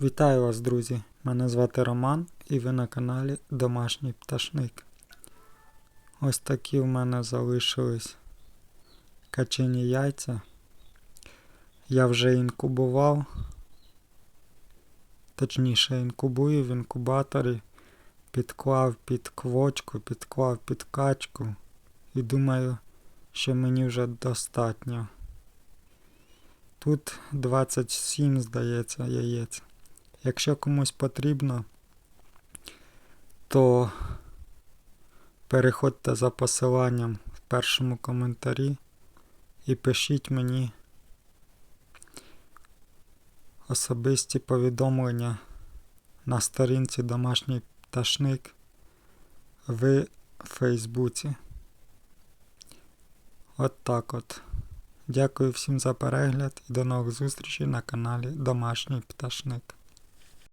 Вітаю вас, друзі! Мене звати Роман і ви на каналі Домашній Пташник. Ось такі в мене залишились качині яйця. Я вже інкубував, точніше інкубую в інкубаторі, підклав під квочку, підклав під качку і думаю, що мені вже достатньо. Тут 27, здається, яєць. Якщо комусь потрібно, то переходьте за посиланням в першому коментарі і пишіть мені особисті повідомлення на сторінці Домашній пташник в Фейсбуці. От так от. Дякую всім за перегляд і до нових зустрічей на каналі Домашній Пташник.